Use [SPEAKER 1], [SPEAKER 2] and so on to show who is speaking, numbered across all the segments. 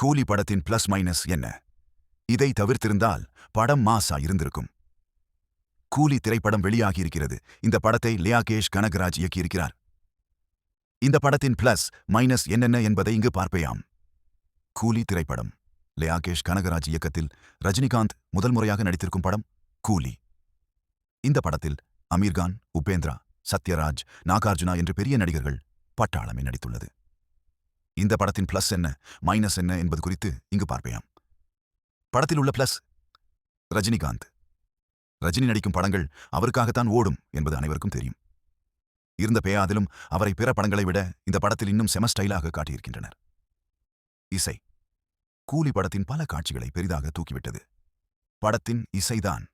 [SPEAKER 1] கூலி படத்தின் plus minus என்ன? இதை தவிர்த்திருந்தால் படம் மாசா இருந்திருக்கும். கூலி திரைப்படம் வெளியாகியிருக்கிறது இந்த படத்தை லியாகேஷ் கனகராஜ் இயக்கியிருக்கிறார். இந்த படத்தின் பிளஸ் மைனஸ் என்னென்ன என்பதை இங்கு பார்ப்பேயாம். கூலி திரைப்படம். லியாகேஷ் கனகராஜ் இயக்கத்தில் ரஜினிகாந்த் முதல் முறையாக நடித்திருக்கும் படம் கூலி. இந்த படத்தில் அமீர்கான் உபேந்திரா சத்யராஜ் நாகார்ஜுனா என்று பெரிய நடிகர்கள் பட்டாளமே நடித்துள்ளது. இந்த படத்தின் பிளஸ் என்ன மைனஸ் என்ன என்பது குறித்து இங்கு பார்ப்பேயாம் படத்தில் உள்ள பிளஸ் ரஜினிகாந்த். ரஜினி நடிக்கும் படங்கள் அவருக்காகத்தான் ஓடும் என்பது அனைவருக்கும் தெரியும். இருந்த பேயாதிலும் அவரை பிற படங்களை விட இந்த படத்தில் இன்னும் செம ஸ்டைலாக காட்டியிருக்கின்றனர். இசை. கூலி படத்தின் பல காட்சிகளை பெரிதாக தூக்கிவிட்டது. படத்தின் இசைதான்.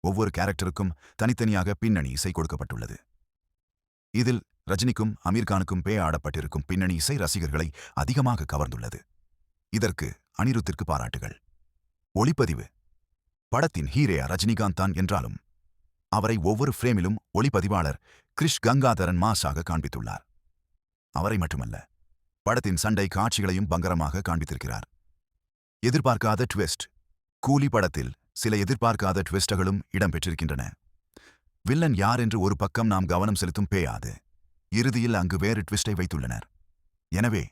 [SPEAKER 1] ஒவ்வொரு கேரக்டருக்கும் தனித்தனியாக பின்னணி இசை கொடுக்கப்பட்டுள்ளது. இதில் ரஜினிக்கும் அமீர்கானுக்கும் பே ஆடப்பட்டிருக்கும் பின்னணி இசை ரசிகர்களை அதிகமாக கவர்ந்துள்ளது. இதற்கு அனிருத்திற்கு பாராட்டுகள். ஒளிப்பதிவு. படத்தின் ஹீரேயா ரஜினிகாந்த் தான் என்றாலும் அவரை ஒவ்வொரு ஃப்ரேமிலும் ஒளிப்பதிவாளர் கிரிஷ் கங்காதரன் மாஸாக காண்பித்துள்ளார். அவரை மட்டுமல்ல படத்தின் சண்டை காட்சிகளையும் பங்கரமாக காண்பித்திருக்கிறார். எதிர்பார்க்காத ட்விஸ்ட். கூலி படத்தில் சில எதிர்பார்க்காத ட்விஸ்டுகளும் இடம்பெற்றிருக்கின்றன. வில்லன் யார் என்று ஒரு பக்கம் நாம் கவனம் செலுத்தும் பேயாது இறுதியில் அங்கு வேறு ட்விஸ்டை வைத்துள்ளனர். எனவே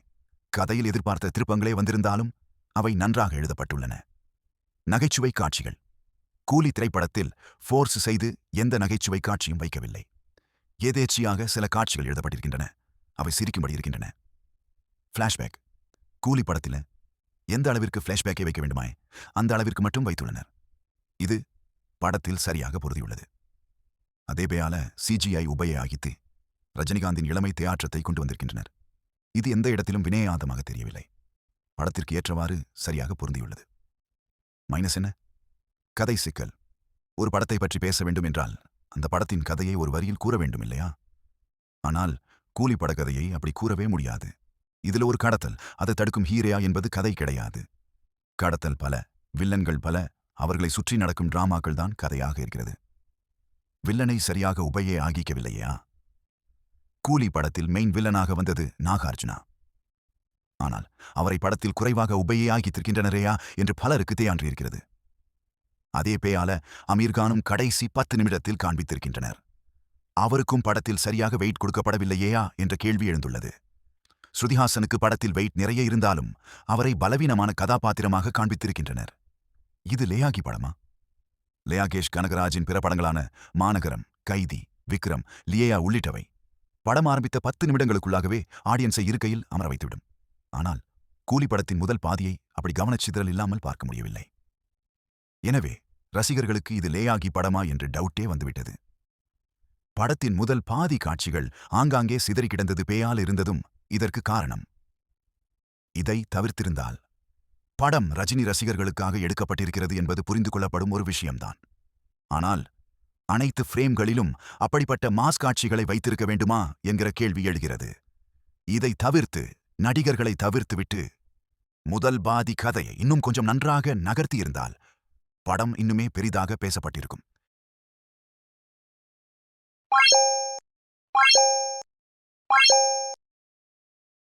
[SPEAKER 1] கதையில் எதிர்பார்த்த திருப்பங்களே வந்திருந்தாலும் அவை நன்றாக எழுதப்பட்டுள்ளன. நகைச்சுவை காட்சிகள். கூலி திரைப்படத்தில் ஃபோர்ஸ் செய்து எந்த நகைச்சுவை காட்சியும் வைக்கவில்லை. ஏதேச்சியாக சில காட்சிகள் எழுதப்பட்டிருக்கின்றன. அவை சிரிக்கும்படி இருக்கின்றன. ஃப்ளாஷ்பேக் கூலி படத்தில் எந்த அளவிற்கு ஃப்ளாஷ்பேக்கை வைக்க வேண்டுமாய் அந்த அளவிற்கு மட்டும் வைத்துள்ளனர். இது படத்தில் சரியாக பொருதியுள்ளது அதேபேயால சிஜிஐ உபயோகித்து ரஜினிகாந்தின் இளமை தேயாற்றத்தை கொண்டு வந்திருக்கின்றனர். இது எந்த இடத்திலும் வினயாதமாக தெரியவில்லை. படத்திற்கு ஏற்றவாறு சரியாக பொருந்தியுள்ளது. மைனஸ் என்ன? கதை சிக்கல். ஒரு படத்தை பற்றி பேச வேண்டும் என்றால் அந்த படத்தின் கதையை ஒரு வரியில் கூற வேண்டும் இல்லையா? ஆனால் கூலி பட கதையை அப்படி கூறவே முடியாது. இதுல ஒரு கடத்தல். அதை தடுக்கும் ஹீரேயா என்பது கதை கிடையாது. கடத்தல் பல வில்லன்கள் பல அவர்களை சுற்றி நடக்கும் டிராமாக்கள் தான் கதையாக இருக்கிறது. வில்லனை சரியாக உபயே ஆகிக்கவில்லையா? கூலி படத்தில் மெயின் வில்லனாக வந்தது நாகார்ஜுனா. ஆனால் அவரை படத்தில் குறைவாக உபையே ஆகித்திருக்கின்றனரேயா என்று பலருக்கு தேயான்றிருக்கிறது அதே பேயால அமீர்கானும் கடைசி பத்து நிமிடத்தில் காண்பித்திருக்கின்றனர். அவருக்கும் படத்தில் சரியாக வெயிட் கொடுக்கப்படவில்லையா என்ற கேள்வி எழுந்துள்ளது. ஸ்ருதிஹாசனுக்கு படத்தில் வெயிட் நிறைய இருந்தாலும் அவரை பலவீனமான கதாபாத்திரமாக காண்பித்திருக்கின்றனர். இது லேயாகி படமா? லேயாகேஷ் கனகராஜின் பிற படங்களான மாநகரம் கைதி விக்ரம் லியேயா உள்ளிட்டவை. படம் ஆரம்பித்த பத்து நிமிடங்களுக்குள்ளாகவே ஆடியன்ஸை இருக்கையில் அமர வைத்துவிடும். ஆனால் கூலி படத்தின் முதல் பாதியை அப்படி கவனச்சிதறல் இல்லாமல் பார்க்க முடியவில்லை. எனவே ரசிகர்களுக்கு இது லேயாகி படமா என்று டவுட்டே வந்துவிட்டது. படத்தின் முதல் பாதி காட்சிகள் ஆங்காங்கே சிதறி கிடந்தது பேயால் இருந்ததும் இதற்கு காரணம். இதை தவிர்த்திருந்தால் படம் ரஜினி ரசிகர்களுக்காக எடுக்கப்பட்டிருக்கிறது என்பது புரிந்து கொள்ளப்படும் ஒரு விஷயம்தான். ஆனால் அனைத்து ஃப்ரேம்களிலும் அப்படிப்பட்ட மாஸ் காட்சிகளை வைத்திருக்க வேண்டுமா என்கிற கேள்வி எழுகிறது. இதை தவிர்த்து நடிகர்களை தவிர்த்துவிட்டு முதல் பாதி கதையை இன்னும் கொஞ்சம் நன்றாக நகர்த்தியிருந்தால் படம் இன்னுமே பெரிதாக பேசப்பட்டிருக்கும்.